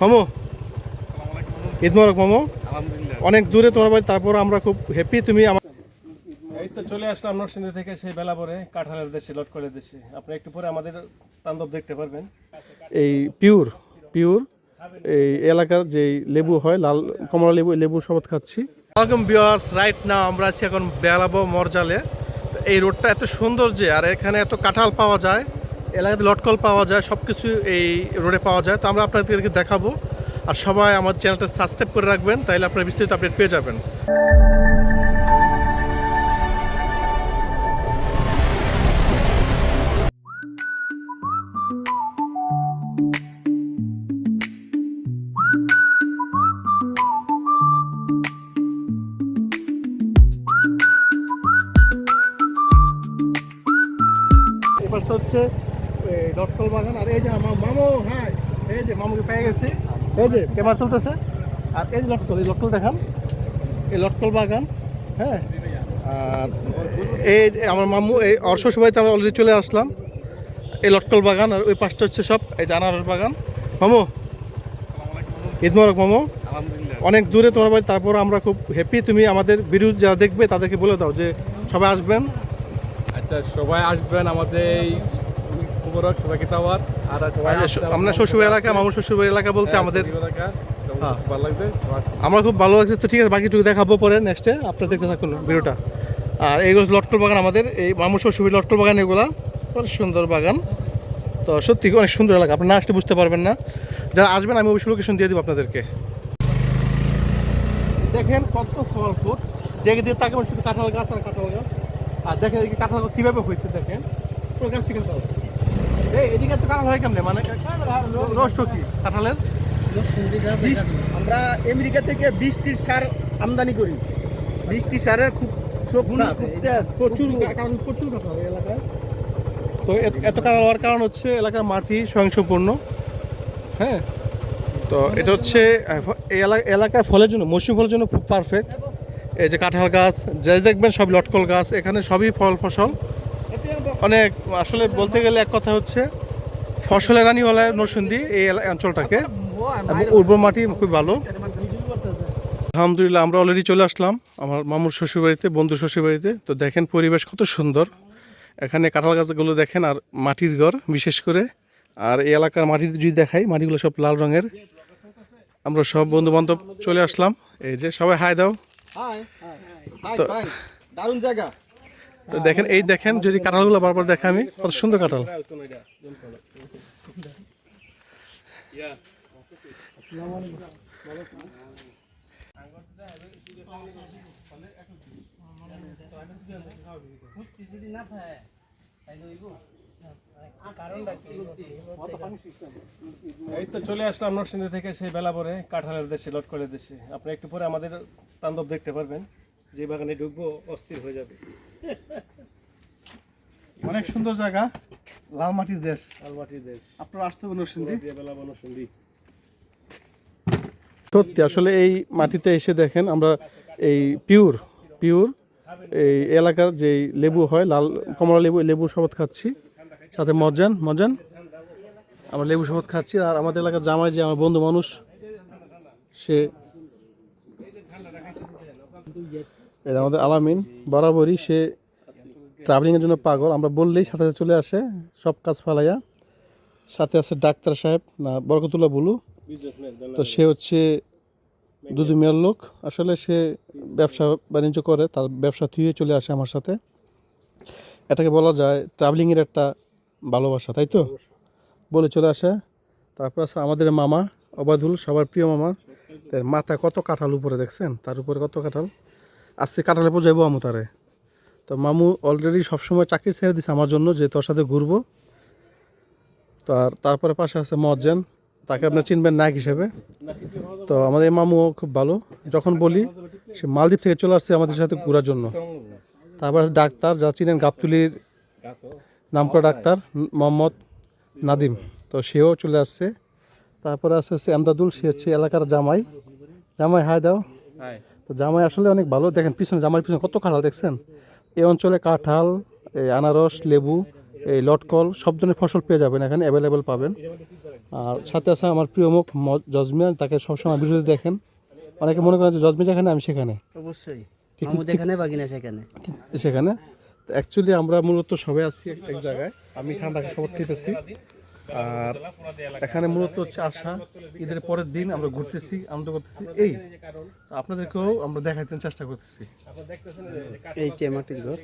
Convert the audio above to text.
মামু। ঈদ মোবারক মামু। অনেক দূরে তোমার বাড়ি তারপর আমরা খুব হ্যাপি তুমি আমার এই তো চলে আসলাম নরসিংদী থেকে সেই বেলা পরে কাঁঠালের দেশে লটকলের দেশে। আপনি একটু পরে আমাদের তাণ্ডব দেখতে পারবেন। এই পিওর পিওর এই এলাকার যে লেবু হয় লাল কমলা লেবু লেবুর শরবত খাচ্ছি। ওয়েলকাম ভিউয়ার্স রাইট না আমরা আছি এখন বেলাবো মরজালে। এই রোডটা এত সুন্দর যে আর এখানে এত কাঁঠাল পাওয়া যায়। এলাকাতে লটকল পাওয়া যায় সব কিছু এই রোডে পাওয়া যায়। তো আমরা আপনাদেরকে দেখাবো আর সবাই আমার চ্যানেলটা সাবস্ক্রাইব করে রাখবেন, তাহলে আপনারা বিস্তারিত আপডেট পেয়ে যাবেন। হচ্ছে এই লটকল বাগান আর এই যে আমার মামু হ্যাঁ এই যে মামুকে পেয়ে গেছি। এই যে ক্যামেরা চলতেছে। আর এই যে লটকল এই লটকল দেখান। এই লটকল বাগান হ্যাঁ আর এই যে আমার মামু এই অর্শ সবাইতে আমরা অলরেডি চলে আসলাম। এই লটকল বাগান আর ওই পাশটা হচ্ছে সব এই জানারস বাগান। মামু ঈদ মোবারক মামু। অনেক দূরে তোমার বাড়ি তারপর আমরা খুব হ্যাপি তুমি আমাদের ভিডিও যারা দেখবে তাদেরকে বলে দাও যে সবাই আসবেন। আচ্ছা সবাই আসবেন আমাদের এই মুবারক সবাইকে দাওয়াত আর আমরা শ্বশুর এলাকা মামুর শ্বশুর এলাকা বলতে হ্যাঁ, আমাদের এলাকা, হ্যাঁ। ভালো লাগবে আমার খুব ভালো লাগছে তো ঠিক আছে বাকিটুকু দেখাবো পরে নেক্সটে আপনারা দেখতে থাকুন ভিডিওটা। আর এইগুলো লটকল বাগান আমাদের এই মামুর শ্বশুর লটকল বাগান এগুলা খুব সুন্দর বাগান। তো সত্যি অনেক সুন্দর এলাকা আপনি না আসতে বুঝতে পারবেন না। যারা আসবেন আমি অবশ্যই লোকেশন দিয়ে দেবো আপনাদেরকে। দেখেন কত ফল ফুট যেদিকে দিয়ে তাকে শুধু কাঁঠাল গাছ আর কাঁঠাল গাছ। আর দেখেন এদিকে কাঁঠাল গাছ কীভাবে হয়েছে দেখেন। পুরো গাছ কাঁঠাল এদিকে তো কাঁঠাল হয় কেমনে? মানে রস কি? কাঁঠালের? আমরা আমেরিকা থেকে বৃষ্টির সার আমদানি করি। বৃষ্টি সারের খুব প্রচুর কারণ প্রচুর কাঁঠাল এলাকায়। তো এত- কাঁঠাল হওয়ার কারণ হচ্ছে এলাকার মাটি স্বয়ংসম্পূর্ণ হ্যাঁ? তো এটা হচ্ছে এলাকায় ফলের জন্য মৌসুমি ফলের জন্য খুব পারফেক্ট এই যে কাঁঠাল গাছ যে দেখবেন সব লটকল গাছ এখানে সবই ফল ফসল। অনেক আসলে বলতে গেলে এক কথা হচ্ছে ফসলের রানী বলা হয় এই অঞ্চলটাকে উর্বর মাটি খুব ভালো। আলহামদুলিল্লাহ আমরা অলরেডি চলে আসলাম আমার মামুর শ্বশুরবাড়িতে বন্ধুর শ্বশুরবাড়িতে। তো দেখেন পরিবেশ কত সুন্দর। এখানে কাঁঠাল গাছগুলো দেখেন আর মাটির ঘর বিশেষ করে। আর এই এলাকার মাটি যদি দেখাই মাটিগুলো সব লাল রঙের। আমরা সব বন্ধু বান্ধব চলে আসলাম। এই যে সবাই হাই দাও। দারুণ জায়গা। তো দেখেন, এই দেখেন যদি কাঁঠালগুলো বারবার দেখা আমি, কত সুন্দর কাঁঠাল। এই তো চলে আসলাম নরসিংদী থেকে, সেই বেলা পরে কাঁঠালের দেশে, লটকলের দেশে। আপনি একটু পরে আমাদের তাণ্ডব দেখতে পারবেন। যে বাগানে ঢুকবো অস্থির হয়ে যাবে। অনেক সুন্দর জায়গা। লাল মাটির দেশ। লাল মাটির দেশ। আপনারা আসতে নরসিংদী। বেলা সত্যি আসলে এই মাটিতে এসে দেখেন আমরা এই পিওর পিওর এই এলাকার যে লেবু হয় লাল কমলা লেবু লেবুর শরবত খাচ্ছি। সাথে মজান মজান আমরা লেবু শরবত খাচ্ছি। আর আমাদের এলাকার জামাই যে আমার বন্ধু মানুষ সে যে আমাদের আলামিন। বরাবরই সে ট্রাভেলিংয়ের জন্য পাগল। আমরা বললেই সাথে সাথে চলে আসে। সব কাজ ফালাইয়া। সাথে আছে ডাক্তার সাহেব, না, বরকতুল্লাহ বুলু। তো সে হচ্ছে দুদু মেয়ের লোক। আসলে সে ব্যবসা বাণিজ্য করে, তার ব্যবসা থুয়ে চলে আসে আমার সাথে। এটাকে বলা যায় ট্রাভেলিংয়ের একটা ভালোবাসা, তাই তো? বলে চলে আসে। তারপর আছে আমাদের মামা অবাদুল সবার প্রিয় মামা। মাথায় কত কাঁঠাল উপরে, দেখছেন? তার উপরে কত কাঁঠাল? আজকে কাঁঠালে যাইবো আমু তারে। তো মামু অলরেডি সবসময় চাকরি ছেড়ে দিছে আমার জন্য যে তোর সাথে ঘুরবো। তো আর তারপরে পাশে আছে মজ্জান, তাকে আপনার চিনবেন নায়ক হিসেবে। তো আমাদের মামুও খুব ভালো। যখন বলি, সে মালদ্বীপ থেকে চলে আসছে আমাদের সাথে ঘোরার জন্য। তারপর ডাক্তার যা চিনেন গাবতুলির নামকরা ডাক্তার, মোহাম্মদ নাদিম। তো সেও চলে আসছে। তারপরে আছে হচ্ছে আমদাদুল, সে হচ্ছে এলাকার জামাই। জামাই হায় দাও। তো জামাই আসলে অনেক ভালো। দেখেন পিছনে জামাইয়ের পিছনে কত কাঁঠাল দেখছেন? এই অঞ্চলে কাঁঠাল এই আনারস লেবু এই লটকল সব ধরনের ফসল পেয়ে যাবেন এখানে অ্যাভেলেবেল পাবেন। আর সাথে আছে আমার প্রিয় মুখ জজমিয়া তাকে সবসময় ভিডিওতে দেখেন। অনেকে মনে করেন যে জজমিয়া যেখানে আমি সেখানে। অবশ্যই। বাগিনা সেখানে। সেখানে। তো অ্যাকচুয়ালি আমরা মূলত সবাই আছি এক এক জায়গায়। আমি ঠান্ডা শপথ খেতেছি আর এখানে মূলত হচ্ছে আসা ঈদের পরের দিন আমরা ঘুরতেছি আনন্দ করতেছি। এই আপনাদেরকেও আমরা দেখাইতে চেষ্টা করতেছি। এই চেমাটির ঘর।